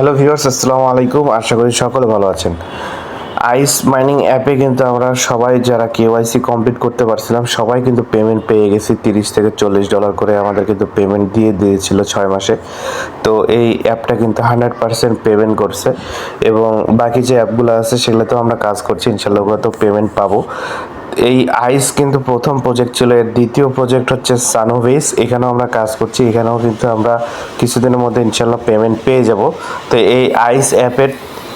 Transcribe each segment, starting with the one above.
Hello viewers আসসালামু আলাইকুম। আশা করি সকলে ভালো আছেন। আইস মাইনিং অ্যাপে কিন্তু আমরা সবাই যারা কেওয়াইসি কমপ্লিট করতে পারছিলাম, সবাই কিন্তু পেমেন্ট পেয়ে গেছি। তিরিশ থেকে চল্লিশ ডলার করে আমাদের কিন্তু পেমেন্ট দিয়ে দিয়েছিল ছয় মাসে। তো এই অ্যাপটা কিন্তু হান্ড্রেড পার্সেন্ট পেমেন্ট করছে এবং বাকি যে অ্যাপগুলো আছে, সেগুলোতেও আমরা কাজ করছি। ইনশাল্লাহ তো পেমেন্ট পাবো। এই আইস কিন্তু প্রথম প্রজেক্ট ছিল, এর দ্বিতীয় প্রজেক্ট হচ্ছে সানোভেস এখানেও আমরা কাজ করছি, এখানেও কিন্তু আমরা কিছুদিনের মধ্যে ইনশাল্লাহ পেমেন্ট পেয়ে যাব। তো এই আইস অ্যাপের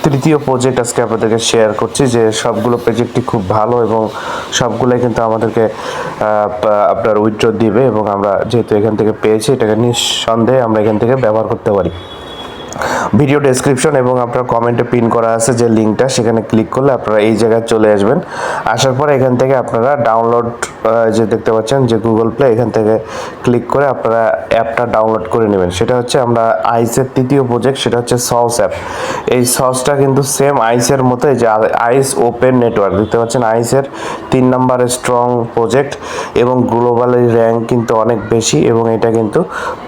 তৃতীয় প্রজেক্ট আজকে আপনাদেরকে শেয়ার করছি, যে সবগুলো প্রজেক্টই খুব ভালো এবং সবগুলোই কিন্তু আমাদেরকে আপনার উইথড্র দিবে এবং আমরা যেহেতু এখান থেকে পেয়েছি, এটাকে নিঃসন্দেহে আমরা এখান থেকে ব্যবহার করতে পারি। ভিডিও ডেসক্রিপশন এবং আপনার কমেন্টে পিন করা আছে যে লিঙ্কটা সেখানে ক্লিক করলে আপনারা এই জায়গায় চলে আসবেন। আসার পর এখান থেকে আপনারা ডাউনলোড যে দেখতে পাচ্ছেন যে গুগল প্লে এখান থেকে ক্লিক করে আপনারা অ্যাপটা ডাউনলোড করে নেবেন। সেটা হচ্ছে আমরা আইসের তৃতীয় প্রজেক্ট সেটা হচ্ছে সস অ্যাপ এই সসটা কিন্তু সেম আইসের মতোই যে আইস ওপেন নেটওয়ার্ক দেখতে পাচ্ছেন আইসের তিন নম্বরের স্ট্রং প্রজেক্ট এবং গ্লোবালি র্যাঙ্ক কিন্তু অনেক বেশি এবং এটা কিন্তু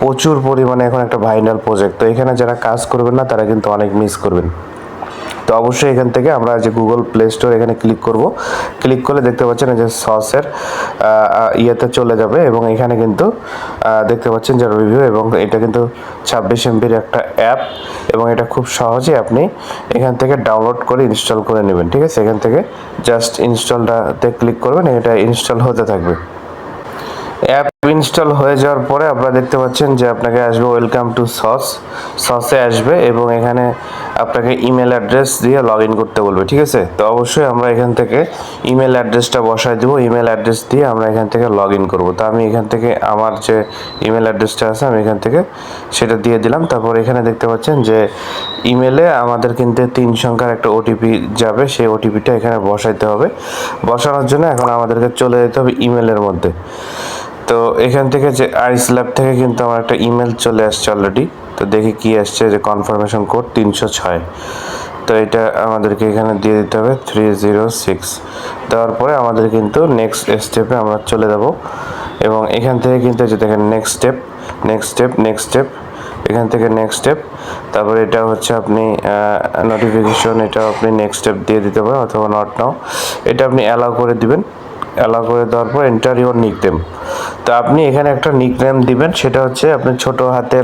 প্রচুর পরিমাণে এখন একটা ভাইরাল প্রজেক্ট তো এখানে যারা কাজ করবেন না, তারা কিন্তু অনেক মিস করবেন। তো অবশ্যই এখান থেকে আমরা যে গুগল প্লে স্টোর এখানে ক্লিক করব। ক্লিক করলে দেখতে পাচ্ছেন যে সসের ইয়েতে চলে যাবে এবং এখানে কিন্তু দেখতে পাচ্ছেন যে রিভিউ এবং এটা কিন্তু ছাব্বিশ এমবির একটা অ্যাপ এবং এটা খুব সহজে আপনি এখান থেকে ডাউনলোড করে ইনস্টল করে নেবেন, ঠিক আছে? এখান থেকে জাস্ট ইনস্টলটাতে ক্লিক করবেন, এটা ইনস্টল হতে থাকবে। অ্যাপ ইনস্টল হয়ে যাওয়ার পরে আপনারা দেখতে পাচ্ছেন যে আপনাকে আসবে ওয়েলকাম টু সস সসে আসবে এবং এখানে আপনাকে ইমেল অ্যাড্রেস দিয়ে লগ ইন করতে বলবে, ঠিক আছে? তো অবশ্যই আমরা এখান থেকে ইমেল অ্যাড্রেসটা বসায় দেবো। ইমেল অ্যাড্রেস দিয়ে আমরা এখান থেকে লগ ইন করব। তো আমি এখান থেকে আমার যে ইমেল অ্যাড্রেসটা আছে, আমি এখান থেকে সেটা দিয়ে দিলাম। তারপর এখানে দেখতে পাচ্ছেন যে ইমেলে আমাদের কিন্তু তিন সংখ্যার একটা ওটিপি যাবে, সেই ওটিপিটা এখানে বসাইতে হবে। বসানোর জন্য এখন আমাদেরকে চলে যেতে হবে ইমেলের মধ্যে। তো এখান থেকে যে আইস ল্যাব থেকে কিন্তু আমার একটা ইমেল চলে আসছে অলরেডি তো দেখি কি আসছে যে কনফার্মেশন কোড তিনশো ছয়। তো এটা আমাদেরকে এখানে দিয়ে দিতে হবে থ্রি জিরো সিক্স দেওয়ার পরে আমাদের কিন্তু নেক্সট স্টেপে আমরা চলে যাব। এবং এখান থেকে কিন্তু যে দেখেন next step next step next step এখান থেকে নেক্সট স্টেপ তারপরে এটা হচ্ছে আপনি নোটিফিকেশন এটা আপনি নেক্সট স্টেপ দিয়ে দিতে পারেন অথবা নট নাও এটা আপনি অ্যালাউ করে দিবেন। অ্যালাউ করে দেওয়ার পর এন্টার ইউর নিকনেম তো আপনি এখানে একটা নিকনেম দিবেন, সেটা হচ্ছে আপনি ছোট হাতে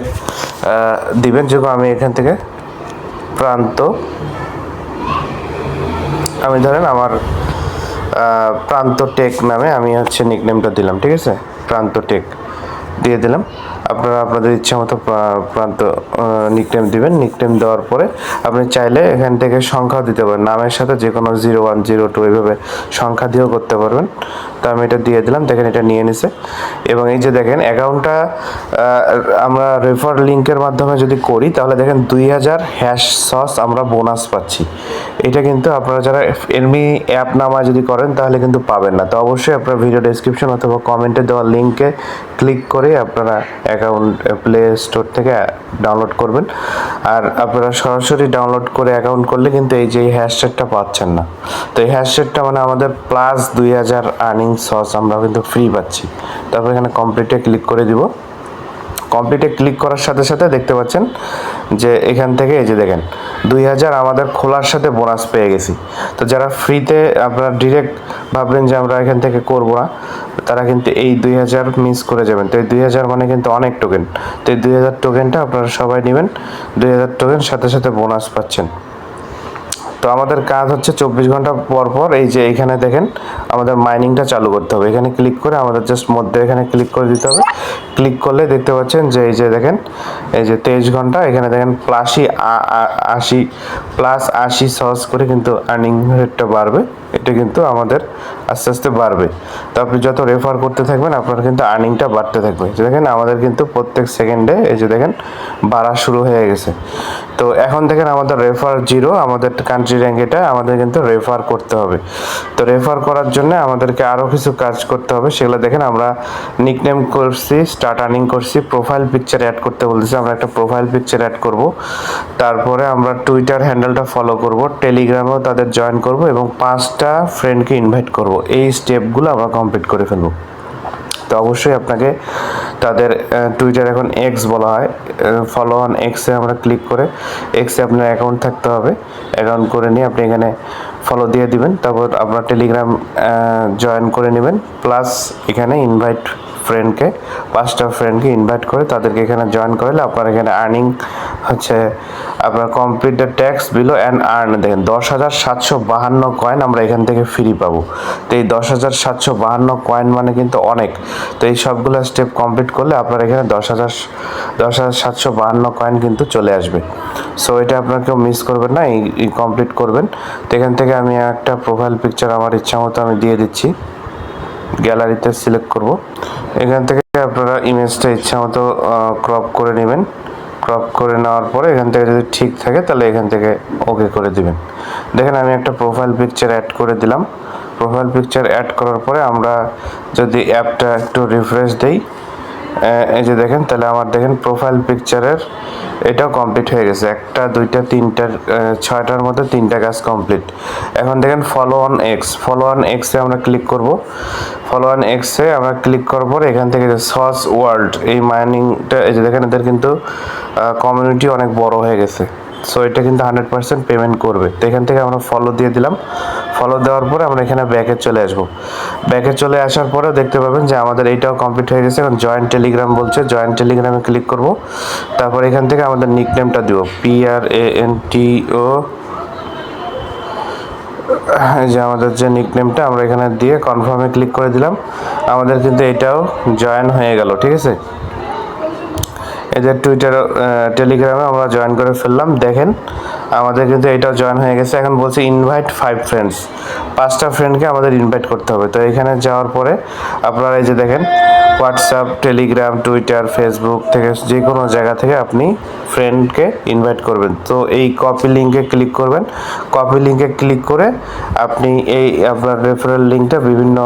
দিবেন যেগুলো আমি এখান থেকে প্রান্ত। আমি ধরেন আমার প্রান্ত টেক নামে আমি হচ্ছে নিকনেমটা দিলাম, ঠিক আছে? প্রান্ত টেক দিয়ে দিলাম। আপনারা আপনাদের ইচ্ছা মতো প্রা- প্রান্ত নিকনেম দিবেন। নিকনেম দেওয়ার পরে আপনি চাইলে এখান থেকে সংখ্যাও দিতে পারেন। নামের সাথে যে কোনো জিরো ওয়ান জিরো টু এইভাবে সংখ্যা দিয়েও করতে পারবেন। তো আমি এটা দিয়ে দিলাম, দেখেন এটা নিয়ে নিছে। এবং এই যে দেখেন অ্যাকাউন্টটা আমরা রেফার লিঙ্কের মাধ্যমে যদি করি, তাহলে দেখেন দুই হাজার হ্যাশ সস আমরা বোনাস পাচ্ছি। এটা কিন্তু আপনারা যারা এমনি অ্যাপ নামায় যদি করেন, তাহলে কিন্তু পাবেন না। তো অবশ্যই আপনার ভিডিও ডেসক্রিপশন অথবা কমেন্টে দেওয়া লিঙ্কে ক্লিক করে আপনারা অ্যাকাউন্ট প্লে স্টোর থেকে ডাউনলোড করবেন। আর আপনারা সরাসরি ডাউনলোড করে অ্যাকাউন্ট করলে কিন্তু এই যে এই হ্যাশট্যাগটা পাচ্ছেন না। তো এই হ্যাশট্যাগটা মানে আমাদের প্লাস দুই হাজার আর্নিং সস আমরা কিন্তু ফ্রি পাচ্ছি। তারপর এখানে কমপ্লিটে ক্লিক করে দিব। কমপ্লিটে ক্লিক করার সাথে সাথে দেখতে পাচ্ছেন যে এখান থেকে এই যে দেখেন, দুই হাজার আমাদের খোলার সাথে বোনাস পেয়ে গেছি। তো যারা ফ্রিতে আপনারা ডিরেক্ট ভাববেন যে আমরা এখান থেকে করব না তারা কিন্তু এই দুই হাজার মিস করে যাবেন। তো এই দুই হাজার মানে কিন্তু অনেক টোকেন তো এই দুই হাজার টোকেনটা আপনারা সবাই নেবেন। দুই হাজার টোকেন সাথে সাথে বোনাস পাচ্ছেন। তো আমাদের কাজ হচ্ছে চব্বিশ ঘণ্টা পর পর এই যে এখানে দেখেন, আমাদের মাইনিংটা চালু করতে হবে। এখানে ক্লিক করে আমাদের জাস্ট মধ্যে এখানে ক্লিক করে দিতে হবে। ক্লিক করলে দেখতে পাচ্ছেন যে এই যে দেখেন, এই যে তেইশ ঘণ্টা, এখানে দেখেন প্লাসই আশি প্লাস আশি সহজ করে কিন্তু আর্নিং রেটটা বাড়বে। এটা কিন্তু আমাদের আস্তে আস্তে বাড়বে। তো আপনি যত রেফার করতে থাকবেন, আপনার কিন্তু আর্নিংটা বাড়তে থাকবে। যে দেখেন, আমাদের কিন্তু প্রত্যেক সেকেন্ডে এই যে দেখেন, বাড়া শুরু হয়ে গেছে। তো এখন দেখেন, আমাদের রেফার জিরো আমাদের কান্ট্রি র্যাঙ্ক এটা আমাদের কিন্তু রেফার করতে হবে। তো রেফার করার জন্য আমাদেরকে আরও কিছু কাজ করতে হবে। সেগুলো দেখেন, আমরা নিকনেম করছি স্টার্ট আর্নিং করছি প্রোফাইল পিকচার অ্যাড করতে বলতেছি। আমরা একটা প্রোফাইল পিকচার অ্যাড করব। তারপরে আমরা টুইটার হ্যান্ডেলটা ফলো করব। টেলিগ্রামেও তাদের জয়েন করব এবং পাঁচটা ফ্রেন্ডকে ইনভাইট করব। এই স্টেপগুলো আমরা কমপ্লিট করে ফেলব। তো অবশ্যই আপনাকে তাদের টুইটার এখন এক্স বলা হয়। ফলো অন এক্সে আমরা ক্লিক করে এক্সে আপনার অ্যাকাউন্ট থাকতে হবে। অ্যাকাউন্ট করে নিয়ে আপনি এখানে ফলো দিয়ে দিবেন। তারপর আপনার টেলিগ্রাম জয়েন করে নেবেন। প্লাস এখানে ইনভাইট ফ্রেন্ডকে পাঁচটা ফ্রেন্ডকে ইনভাইট করে তাদেরকে এখানে জয়েন করলে আপনার এখানে আর্নিং হচ্ছে, আপনার complete the tasks below and earn দেখেন, দশ হাজার সাতশো বাহান্ন কয়েন আমরা এখান থেকে ফ্রি পাবো। তো এই দশ হাজার সাতশো বাহান্ন কয়েন মানে কিন্তু অনেক। তো এই সবগুলো স্টেপ কমপ্লিট করলে আপনার এখানে দশ হাজার দশ হাজার সাতশো বাহান্ন কয়েন কিন্তু চলে আসবে। সো এটা আপনার কেউ মিস করবেন না, এই কমপ্লিট করবেন। তো এখান থেকে আমি একটা প্রোফাইল পিকচার আমার ইচ্ছা মতো আমি দিয়ে দিচ্ছি। গ্যালারিতে সিলেক্ট করব। এখান থেকে আপনারা ইমেজটা ইচ্ছা মতো ক্রপ করে নেবেন। ক্রপ করে নেওয়ার পরে এখান থেকে যদি ঠিক থাকে, তাহলে এখান থেকে ওকে করে দিবেন। দেখেন, আমি একটা প্রোফাইল পিকচার অ্যাড করে দিলাম। প্রোফাইল পিকচার অ্যাড করার পরে আমরা যদি অ্যাপটা একটু রিফ্রেশ দেই এই যে দেখেন, তাহলে আমার দেখেন প্রোফাইল পিকচারের এটাও কমপ্লিট হয়ে গেছে। একটা, দুইটা, তিনটার ছয়টার মধ্যে তিনটা কাজ কমপ্লিট এখন দেখেন follow on X follow on এক্সে আমরা ক্লিক করব। ফলো অন এক্সে আমরা ক্লিক করার পর এখান থেকে যে সস ওয়ার্ল্ড এই মাইনিংটা এই যে দেখেন, এদের কিন্তু কমিউনিটি অনেক বড় হয়ে গেছে। সো এটা কিন্তু হান্ড্রেড পার্সেন্ট পেমেন্ট করবে। তো এখান থেকে আমরা ফলো দিয়ে দিলাম। ফলো দেওয়ার পরে আমরা এখানে ব্যাকে চলে আসব। ব্যাকে চলে আসার পরে দেখতে পাবেন যে আমাদের এইটাও কমপ্লিট হয়ে গেছে। এখন জয়েন্ট টেলিগ্রাম বলছে জয়েন্ট টেলিগ্রামে ক্লিক করব। তারপর এখান থেকে আমাদের নিকনেমটা দিব। P R A N T ও যে আমাদের যে নিকনেমটা আমরা এখানে দিয়ে কনফার্মে ক্লিক করে দিলাম। আমাদের কিন্তু এটাও জয়েন হয়ে গেল, ঠিক আছে? এদের টুইটার টেলিগ্রামে আমরা জয়েন করে ফেললাম, দেখেন আমাদের কিন্তু এটাও জয়েন হয়ে গেছে। এখন বলছে ইনভাইট ফাইভ ফ্রেন্ডস পাঁচটা ফ্রেন্ডকে আমাদের ইনভাইট করতে হবে। তো এখানে যাওয়ার পরে আপনারা এই যে দেখেন হোয়াটসঅ্যাপ, টেলিগ্রাম, টুইটার, ফেসবুক থেকে যে কোনো জায়গা থেকে আপনি ফ্রেন্ডকে ইনভাইট করবেন। তো এই কপি লিঙ্কে ক্লিক করবেন। কপি লিঙ্কে ক্লিক করে আপনি এই আপনার রেফারেল লিঙ্কটা বিভিন্ন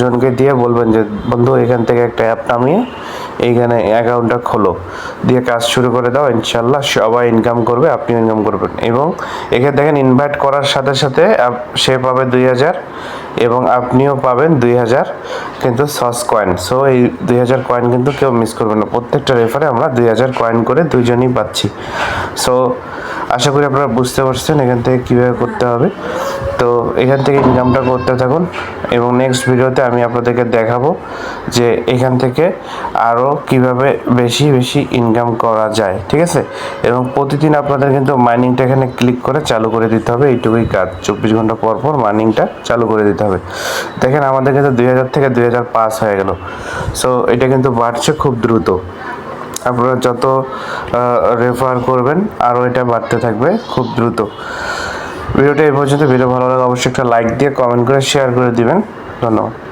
জনকে দিয়ে বলবেন যে, বন্ধু, এখান থেকে একটা অ্যাপ নামিয়ে এইখানে অ্যাকাউন্টটা খোলো। দিয়ে কাজ শুরু করে দাও। ইনশাল্লাহ সবাই ইনকাম করবে, আপনিও ইনকাম করবেন। এবং এখানে দেখেন ইনভাইট করার সাথে সাথে সে পাবে দুই হাজার। এবং আপনিও পাবেন দুই হাজার কিন্তু সস কয়েন সো এই দুই হাজার কয়েন কিন্তু কেউ মিস করবে না। প্রত্যেকটা রেফারে আমরা দুই হাজার কয়েন করে দুজনই পাচ্ছি। সো আশা করি আপনারা বুঝতে পারছেন এখান থেকে কীভাবে করতে হবে। তো এখান থেকে ইনকামটা করতে থাকুন এবং নেক্সট ভিডিওতে আমি আপনাদেরকে দেখাবো যে এখান থেকে আরও কীভাবে বেশি বেশি ইনকাম করা যায়, ঠিক আছে? এবং প্রতিদিন আপনাদের কিন্তু মাইনিংটা এখানে ক্লিক করে চালু করে দিতে হবে, এইটুকুই কাজ। চব্বিশ ঘণ্টা পর পর মাইনিংটা চালু করে দিতে হবে। দেখেন আমাদের কিন্তু দুই হাজার থেকে দুই হাজার পাস হয়ে গেল। সো এটা কিন্তু বাড়ছে খুব দ্রুত। আপনারা যত রেফার করবেন, আরও এটা বাড়তে থাকবে খুব দ্রুত। ভিডিওটা এই পর্যন্ত। ভিডিও ভালো লাগে অবশ্যই একটা লাইক দিয়ে কমেন্ট করে শেয়ার করে দিবেন। ধন্যবাদ।